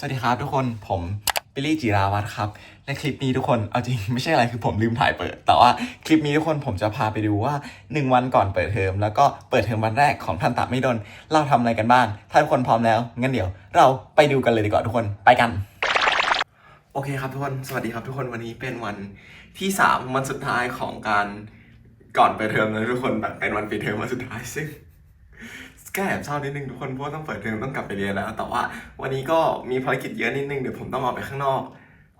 สวัสดีครับทุกคนผมบิลลี่จิราวัตรครับและคลิปนี้ทุกคนเอาจริงไม่ใช่อะไรคือผมลืมถ่ายเปิด แต่ว่าคลิปนี้ทุกคนผมจะพาไปดูว่า 1 วันก่อนเปิดเทอมแล้วก็เปิดเทอมวันแรกของทันตะไม่ดน เราทำอะไรกันบ้าง ถ้าทุกคนพร้อมแล้วงั้นเดี๋ยว เราไปดูกันเลยดีกว่าทุกคนไปกัน โอเคครับทุกคนสวัสดีครับทุกคนวันนี้เป็นวันที่สามวันสุดท้ายของการก่อนเปิดเทอมนะทุกคนแบบเป็นวันปิดเทอมวันสุดท้ายซึ่ง ก็แอบเศร้านิดนึงทุกคนเพราะต้องเปิดเทอมต้องกลับไปเรียนแล้ว แต่ว่าวันนี้ก็มีภารกิจเยอะนิดนึงเดี๋ยวผมต้องออกไปข้างนอก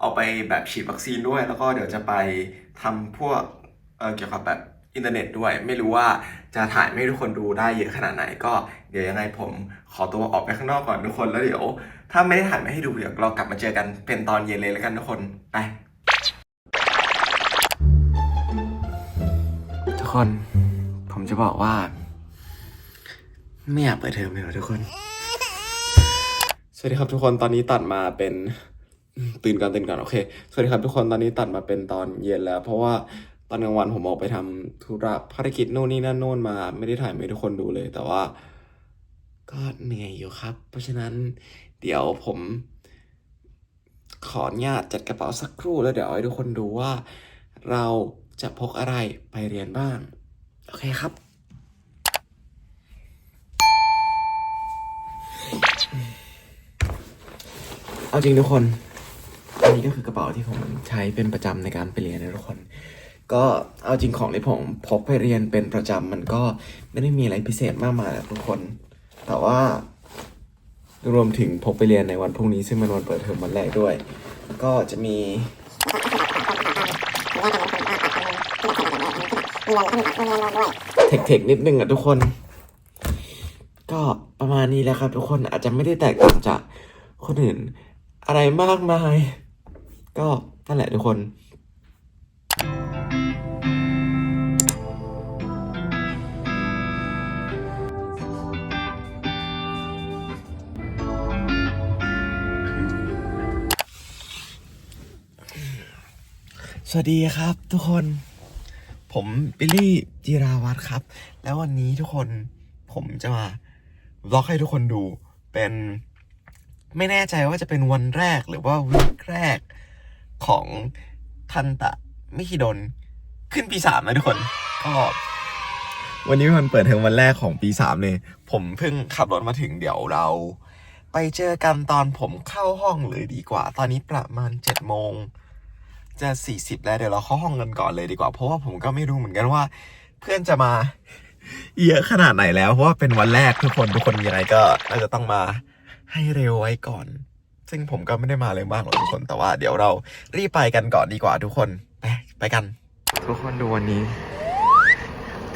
ออกไปแบบฉีดวัคซีนด้วย แล้วก็เดี๋ยวจะไปทำพวกเอ่อเกี่ยวกับแบบอินเทอร์เน็ตด้วย ไม่รู้ว่าจะถ่ายไม่ให้ทุกคนดูได้เยอะขนาดไหนก็เดี๋ยวยังไงผมขอตัวออกไปข้างนอกก่อนทุกคนแล้วเดี๋ยว ถ้าไม่ได้ถ่ายไม่ให้ดูเดี๋ยวเรากลับมาเจอกันเป็นตอนเย็นเลยแล้วกันทุกคนไปทุกคน ผมจะบอกว่า ไม่อยากเปิดเทอมเลยหรอทุกคน สวัสดีครับทุกคนตอนนี้ตัดมาเป็นตื่นก่อนตื่นก่อนโอเค สวัสดีครับทุกคนตอนนี้ตัดมาเป็นตอนเย็นแล้ว เพราะว่าตอนกลางวันผมออกไปทำธุระภารกิจโน่นนี่นั่นโน่นมา ไม่ได้ถ่ายให้ทุกคนดูเลย แต่ว่า ก็เหนื่อยอยู่ครับ เพราะฉะนั้นเดี๋ยวผมขออนุญาตจัดกระเป๋าสักครู่แล้วเดี๋ยวให้ทุกคนดูว่า เราจะพกอะไรไปเรียนบ้าง โอเคครับ เอาจริงทุกคน อันนี้ก็คือกระเป๋าที่ผมใช้เป็นประจำในการไปเรียนนะทุกคน ก็เอาจริงของที่ผมพกไปเรียนเป็นประจำมันก็ไม่ได้มีอะไรพิเศษมากมายทุกคน แต่ว่ารวมถึงพกไปเรียนในวันพรุ่งนี้ซึ่งเป็นวันเปิดเทอมวันแรกด้วย ก็จะมีเทคๆนิดนึงอะทุกคน ก็ประมาณนี้แหละครับทุกคนอาจจะไม่ได้แตกต่างจากคนอื่น อะไรมากมาย ก็นั่นแหละทุกคน สวัสดีครับทุกคน ผมบิลลี่จิราวัตรครับ แล้ววันนี้ทุกคนผมจะมาบล็อกให้ทุกคนดูเป็น ไม่แน่ใจว่าจะเป็นวันแรกหรือว่าวีคแรกของทันตะมิคิดน ขึ้นปีสามนะทุกคน ก็วันนี้เป็นวันเปิดเทอมวันแรกของปีสามเลย ผมเพิ่งขับรถมาถึงเดี๋ยวเรา ไปเจอกันตอนผมเข้าห้องเลยดีกว่า ตอนนี้ประมาณเจ็ดโมงจะสี่สิบแล้วเดี๋ยวเราเข้าห้องกันก่อนเลยดีกว่า เพราะว่าผมก็ไม่รู้เหมือนกันว่า เพื่อนจะมาเยอะขนาดไหนแล้ว เพราะว่าเป็นวันแรกทุกคนทุกคนยังไงก็น่าจะต้องมา ให้เร็วไว้ก่อน ซึ่งผมก็ไม่ได้มาเลยมากหรอกทุกคน แต่ว่าเดี๋ยวเรารีบไปกันก่อนดีกว่าทุกคน ไปไปกัน ทุกคนดูวันนี้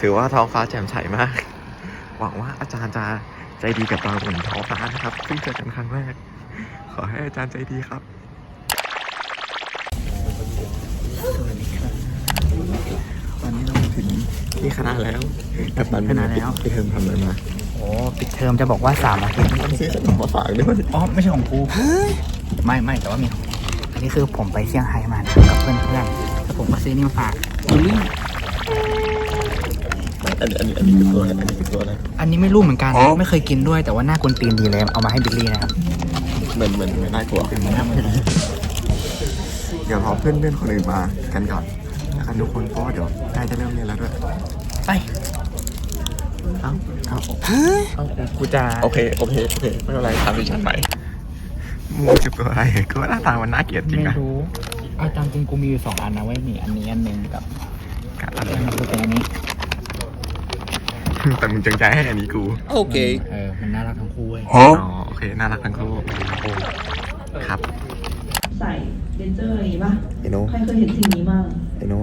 ถือว่าท้องฟ้าแจ่มใสมาก หวังว่าอาจารย์จะใจดีกับเราเหมือนท้องฟ้านะครับเพิ่งเจอกันครั้งแรก ขอให้อาจารย์ใจดีครับสวัสดีครับวันนี้เรามาถึงที่คณะแล้วกับตันคณะแล้วไปเทอมทำอะไรมาโอ้ปิดเทอมจะบอกว่าสามอาทิตย์ต้องซื้อขนมมาฝากด้วยอ๋อไม่ใช่ของกูไม่ไม่แต่ว่ามีของอันนี้คือผมไปเซี่ยงไฮ้มานะกับเพื่อนเพื่อนๆแล้วผมก็ซื้อนี่มาฝากบูลลี่อันนี้อันนี้อันนี้คือตัวอะไรอันนี้คือตัวอะไรอันนี้ไม่รู้เหมือนกันไม่เคยกินด้วยแต่ว่าหน้ากวนตีนดีเลยเอามาให้บิลลี่นะครับเหมือนเหมือนเหมือนน่ากลัวเดี๋ยวรอเพื่อนเพื่อนๆคนอื่นมากันก่อนแล้วกันทุกคนเพราะว่าเดี๋ยวใกล้จะเริ่มเรียนแล้วด้วยไป เอ้าเอ้าเอากูจะโอเคโอเคโอเคไม่เป็นไรตามที่ฉันไปมูจะตัวอะไรก็ว่าหน้าตามันน่าเกลียดจริงไม่นะรู้เอาตามจริงกูมีอยู่สองอันนะไว้ยนี่อันนี้อันหนึ่งกับอะไรอันนี้เป็นอันนี้แต่มึงจงใจให้อันนี้กูโอเคเออมันน่ารักทั้งคู่เว้ย อ๋อโอเค น่ารักทั้งคู่ครับใส่เลนเจอร์อะไรอย่างงี้ป่ะ ไอ้โน้ใครเคยเห็นสิ่งนี้บ้างไอ้โน้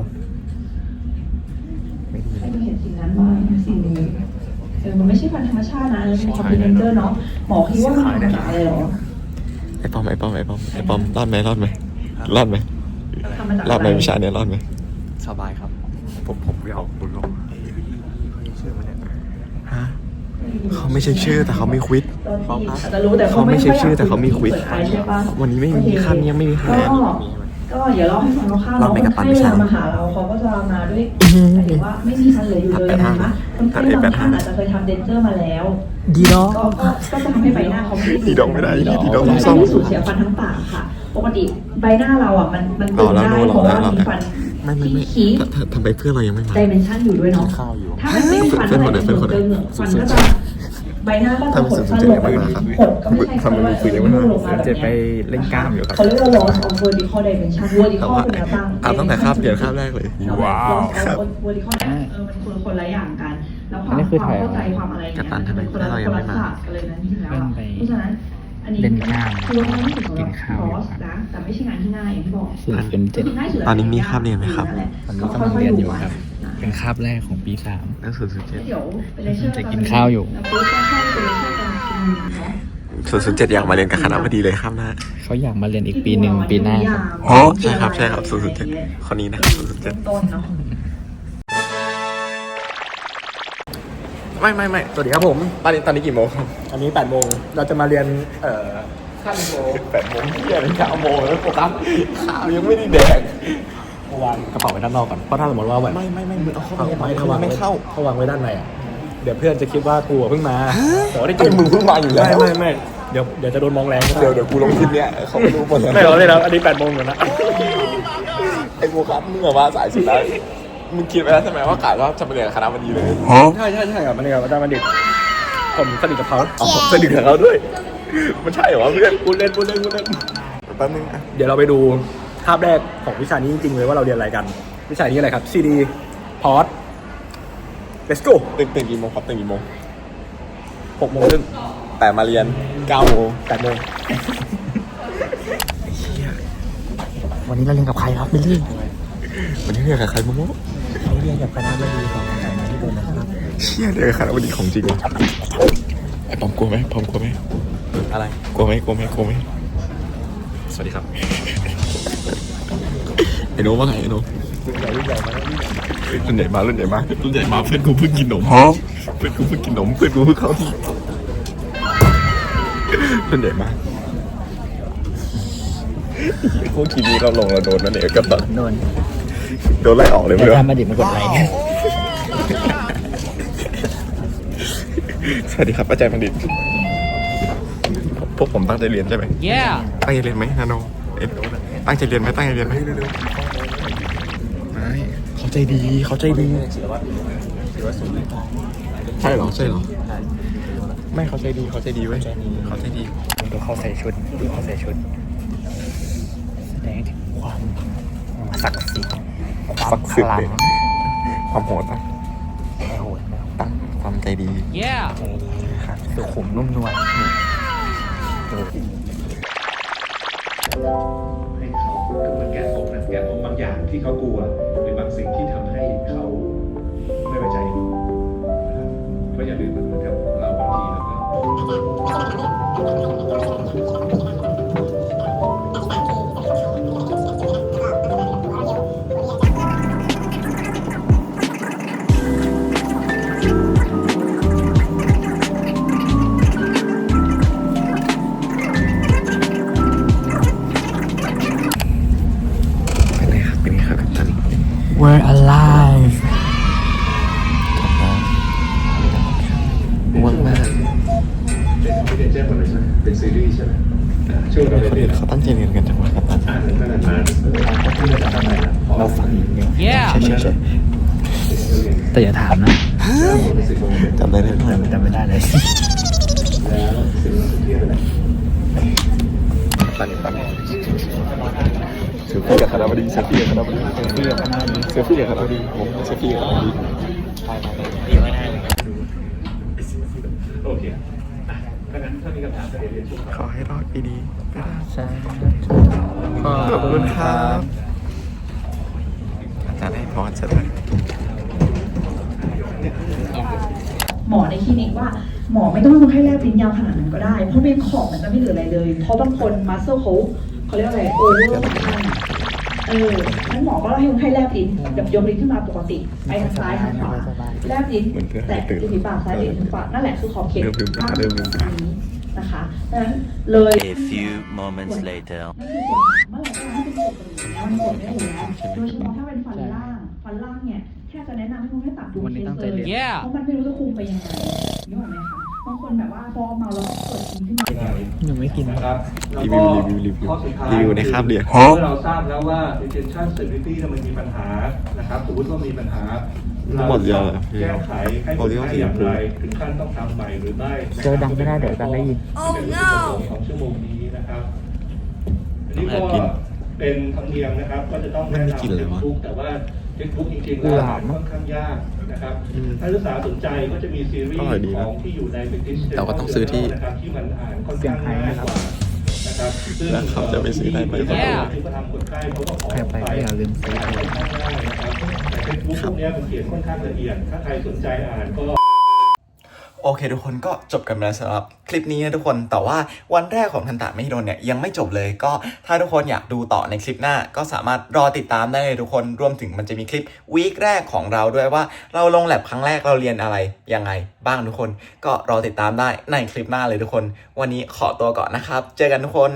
ไม่ดีใครเคยเห็นสิ่งนั้นบ้างสิ่งนี้ เออมันไม่ใช่พันธุ์ธรรมชาตินะมันเป็นความเป็นเลนเจอร์เนาะหมอคิดว่ามันธรรมดาเลยเหรอไอ้ป้อมไอ้ป้อมไอ้ป้อมไอ้ป้อมรอดไหมรอดไหมรอดไหมทำมาจากรอดไหมอะไรวิชาเนี้ยรอดไหมสบายครับ ผมผมไม่เอาคุณหรอกฮะเขาไม่ใช่ชื่อแต่เขามีควิดอาจจะรู้แต่เขาไม่ใช่ชื่อแต่เขามีควิดเปิดไอใช่ปะวันนี้ไม่มีคาบนี้ยังไม่มีคะแนน ก็ก็เดี๋ยวเล่าให้ฟังคร่าวๆเราเนาะไม่คกับนตันไข้ไม่เวใช่ลามาหาเราเขาก็จะมาด้วยหมายถึงว่าไม่มีฟันเหลืออยู่เลยนะคะคนไข้บางท่านอาจจะเคยทำเดนเจอร์มาแล้ว ดีเนาะก็ก็ก็จะทำให้ใบหน้าเขาไม่ดีดองไม่ได้ดีดองไม่ซ่อมได้สูญเสียฟันทั้งปากค่ะ ปกติใบหน้าเราอะมันมันรอแล้วได้รอเพราะแล้วว่ารอแล้วมีฟัน ไม่ไม่ที่ไม่คีบถ้าถ้าทำไมเพื่อนเรายังไม่มา ดิเมนชันอยู่ด้วยเนาะ ข้าวอยู่ ถ้ามันไม่มีฟันเพื่อนคนไหนเมื่อไหร่เพื่อนคนไหนเจอเหงือกฟันก็จะใบหน้าก็จะหดสั้นลงทำไมถึงเจอเหงือกไม่มาครับหดก็ไม่ใช่ทำไมมึงคุยยังไม่มาลงมาแบบเจ็บไปนี้ยเล่นกล้ามอยู่ครับเขาเรียกว่า loss of vertical dimension แต่ vertical ว่าคือแนวตั้งอ่านตั้งแต่คาบเรียนคาบแรกเลย ว้าวครับ vertical เนี่ยเออมันคนละคนละอย่างกัน แล้วความอันนี้คือความถ่ายเข้าใจความอะไรกัปตันทำไมคนละเรายัคงนไม่ละมาศาสตร์กันเลยนะที่แล้วอะเล่นไปเพราะฉะนั้น อันนี้เล่นกล้ามคือว่าง่ายที่สุดสำหกิรับนข้าวคอร์สนะแต่ไม่ใช่งานที่ง่ายอย่างที่บอกศูนย์เป็นเจ็ดคือง่ายสุดตอนนี้มีคาบเรียนไหมครับ ตอนนี้กำลังเรียนอยู่ครับ เป็นคาบแรกของปีสามนั่นศูนย์ศูนย์เจ็ดเดี๋ยวไปเลเชอร์จะกินข้าวอยู่ แล้วปุ๊บก็เข้าไปเลเชอร์กันคืนเนาะ ศูนย์ศูนย์เจ็ดอยากมาเรียนกับคณะพอดีเลยครับหน้าเขาอยากมาเรียนอีกปีหนึ่งปีหน้าครับ อ๋อใช่ครับใช่ครับศูนย์ศูนย์เจ็ดคนนี้นะครับศูนย์ศูนย์เจ็ด ต้นๆเนาะ ไม่ไม่ไม่สวัสดีครับผม ตอนนี้ตอนนี้กี่โมงครับอันนี้8โมงเราจะมาเรียนเอ่อขั้นโมแปดโมงเที่ยงเก้าโมงแล้วโฟกัสข้าวยังไม่ได้แดกเมื่อวานกระเป๋าไว้ด้านนอกก่อนเพราะถ้าสมมติว่าแบบไม่ไม่ไม่มึงเอาเข้าไปไม่เขาถ้าวางไม่เข้าเขาวางไว้ด้านในอะเดี๋ยวเพื่อนจะคิดว่ากูอะเพิ่งมาแต่ว่าได้กิไอ้มึงเพิ่งมาอยู่แล้วไม่ไม่ไม่เดี๋ยวเดี๋ยวจะโดนมองแรงเดี๋ยวเดี๋ยวกูลงคลิปเนี้ยเขาไม่รู้หมดแล้วไม่หรอกเลยนะอันนี้8โมงอยู่นะไอ้โฟกัสมึงอะมาสายสุดแล้ว มึงคิดไว้แล้วใช่ไหมว่ากะว่าจะมาเรียนกับคณะพอดีเลยใช่ใช่ใช่ครับมันนี่ครับอาจารย์บัณฑิตผมสนิทกับเขาอ๋อสนิทกับเขาด้วย มันใช่เหรอวะเพื่อนพูดเล่นพูดเล่นพูดเล่นแป๊บนึงอะเดี๋ยวเราไปดูคาบแรกของวิชานี้จริงๆเลยว่าเราเรียนอะไรกัน วิชานี้อะไรครับ CD Port Let's go ตื่นตื่นกี่โมงครับตื่นกี่โมง6โมงครึ่งแต่มาเรียนเก้าโมง8โมงวันนี้เราเรียนกับใครครับบิลลี่วันนี้เรียนกับใครมั้งวะเราเรี ยนกับคณะบดีของอาจารย์ที่โดนนะครับเชี่ยเรียนกับคณะวันนี้ของจริงว่ะไอ้ปอมกลัวไหมปอมกลัวไหมอะไรกลัวไหมกลัวไหมกลัวไหมสวัสดีครับไอ้โน้ว่าไงไอ้โน้รุ่นใหญ่มารุ่นใหญ่มารุ่นใหญ่มาเพื่อนกูเพิ่งกินนมเพื่อนกูเพิ่งกินนมเพื่อนกูเพิ่งเข้าที่รุ่นใหญ่มากพวกทีนี้เราลงเราโดนนั่นเองกับตันโดน โดนไล่ออกเลยอาเพื่อจารย์บัณฑิตมากดไลค์สวัสดีครับอาจารย์บัณฑิต พวกผมตั้งใจเรียนใช่ไหม yeah ตั้งใจเรียนไหมนาโนเอ็นตั้งใจเรียนไหมตั้งใจเรียนไหมไม่เขาใจดีเขาใจดีใช่เหรอใช่เหรอไม่เขาใจดีเขาใจดีเว้ยเขาใจดีดูเขาใส่ชุดดูเขาใส่ชุดแสดงถึงความศักดิ์สิทธิ์ ความพลังความโหดนะไม่โหดไม่โหดตั้งความใจดีใจดีครับสุขุมนุ่มนวลนี่ดูให้เขาคือเหมือนแกะปมนะแกะปมบางอย่างที่เขากลัวหรือบางสิ่ง แต่อย่าถามนะรู้สึกว่ามันเป็นจำได้เลยจำไม่ได้เลยแล้วสิ่งที่อะไรตันตันเซลฟี่กับคณะบดีเซลฟี่กับคณะบดีเซลฟี่กับคณะบดีเซลฟี่กับคณะบดีผมเซลฟี่กับคณะบดีโอเคอะถ้างั้นถ้ามีคำถามก็เดี๋ยวเรียนช่วงขอให้รอดดีๆบ๊ายบายใช่ขอบคุณครับอาจารย์ให้พรเสร็จแล้ว หมอในคลินิกว่าหมอไม่ต้องให้แลบลิ้นยาวขนาดนั้นก็ได้ เพราะเป็นขอบมันจะไม่เหลืออะไรเลย เพราะบางคนมัสเซลเขาเขาเรียกว่าอะไรโอเวอร์เออนั้นหมอก็ให้คนไข้แลบลิ้นแบบยกลิ้นขึ้นมาปกติไปทางซ้ายทางขวาแลบลิ้นแตะริมฝีปากซ้ายริมฝีปากนั่นแหละคือขอบเขตข้างนี้นะคะดังนั้นเลย A few moments later. นั่นคือส่วนเมื่อไหร่ก็ตามที่คุณกดอะไรอย่างเงี้ยมันกดไม่ได้อยู่แล้วโดยเฉพาะถ้าเป็นฟันล่าง ฟันล่างเนี่ย จะแนะนำให้คุณให้ตัดดูวันนี้เคตั้สงใจเลยเรียนเพราะมันไม่รู้จะคุมไปยังไงนึกออกไหมคะบางคนแบบว่าพอเมาแล้วก็เกิดกินขึ้นมาหนูไม่กินนะครับรีวิวรีวิวรีวิวข้อสุดท้ายรีวิวในคาบเรียนเมื่อเราทราบแล้วว่า retention stability เนี่ยมันมีปัญหานะครับสมมติว่ามีปัญหาหมดเยอะแก้ไขให้คนไข้อย่างไรถึงขั้นต้องทำใหม่หรือไม่นะครับเจอดังไม่ได้เดี๋ยวดังได้ยินเป็นจุดประสงค์ของชั่วโมงนี้นะครับอันนี้ก็ เป็นธรรมเนียมนะครับ ก็จะต้องแนะไม่นำกินเลยวะเทคบุ๊กแต่ว่าเทคบุ๊กจริงๆกุแล้วหลาบมั้งค่อนข้างยากนะครับอืมถ้านักศึกษาสนใจก็จะมีซีรีอร่อยส์ดีขนะองที่อยู่ใน British แต่ว่าต้องซื้อที่นะครับที่มันอ่านค่อนเสียข้างงไทยง่ายนะครับกว่านะครับซึ่งแล้วเขาจะไปซื้อได้ไหมที่ที่เขาทำคนไข้เขาก็ขอใครไปก็อย่าลืมซื้ออ่านค่อนข้างง่ายนะครับแต่เฟซบุ๊กพวกเนี้ยมันเขียนค่อนข้างละเอียด ถ้าใครสนใจอ่านก็ โอเคทุกคนก็จบกันแล้วสำหรับคลิปนี้นะทุกคนแต่ว่าวันแรกของทันตะไม่โดนเนี่ยยังไม่จบเลยก็ถ้าทุกคนอยากดูต่อในคลิปหน้า ก็สามารถรอติดตามได้เลยทุกคนรวมถึงมันจะมีคลิปวีคแรกของเราด้วยว่า เราลงแลบครั้งแรกเราเรียนอะไรยังไงบ้างทุกคน ก็รอติดตามได้ในคลิปหน้าเลยทุกคน วันนี้ขอตัวก่อนนะครับ เจอกันทุกคน